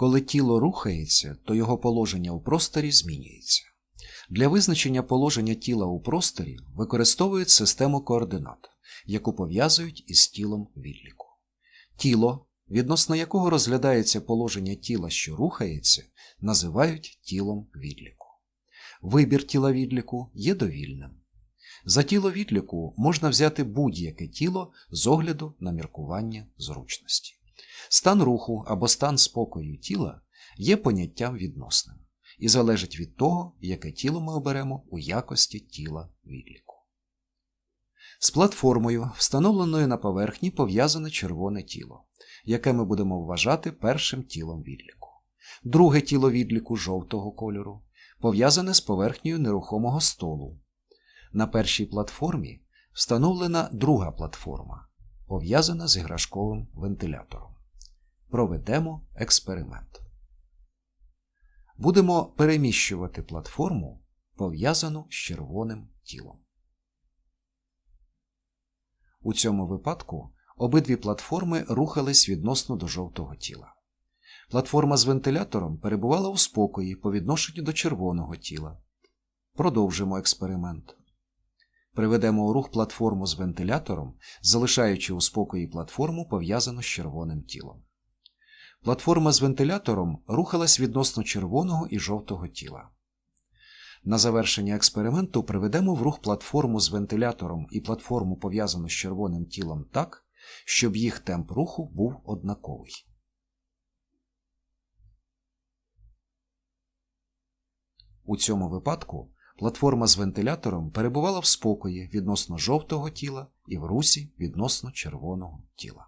Коли тіло рухається, то його положення у просторі змінюється. Для визначення положення тіла у просторі використовують систему координат, яку пов'язують із тілом відліку. Тіло, відносно якого розглядається положення тіла, що рухається, називають тілом відліку. Вибір тіла відліку є довільним. За тіло відліку можна взяти будь-яке тіло з огляду на міркування зручності. Стан руху або стан спокою тіла є поняттям відносним і залежить від того, яке тіло ми оберемо у якості тіла відліку. З платформою, встановленою на поверхні, пов'язане червоне тіло, яке ми будемо вважати першим тілом відліку. Друге тіло відліку жовтого кольору пов'язане з поверхнею нерухомого столу. На першій платформі встановлена друга платформа, пов'язана з іграшковим вентилятором. Проведемо експеримент. Будемо переміщувати платформу, пов'язану з червоним тілом. У цьому випадку обидві платформи рухались відносно до жовтого тіла. Платформа з вентилятором перебувала у спокої по відношенню до червоного тіла. Продовжимо експеримент. Приведемо у рух платформу з вентилятором, залишаючи у спокої платформу, пов'язану з червоним тілом. Платформа з вентилятором рухалась відносно червоного і жовтого тіла. На завершення експерименту приведемо в рух платформу з вентилятором і платформу, пов'язану з червоним тілом, так, щоб їх темп руху був однаковий. У цьому випадку платформа з вентилятором перебувала в спокої відносно жовтого тіла і в русі відносно червоного тіла.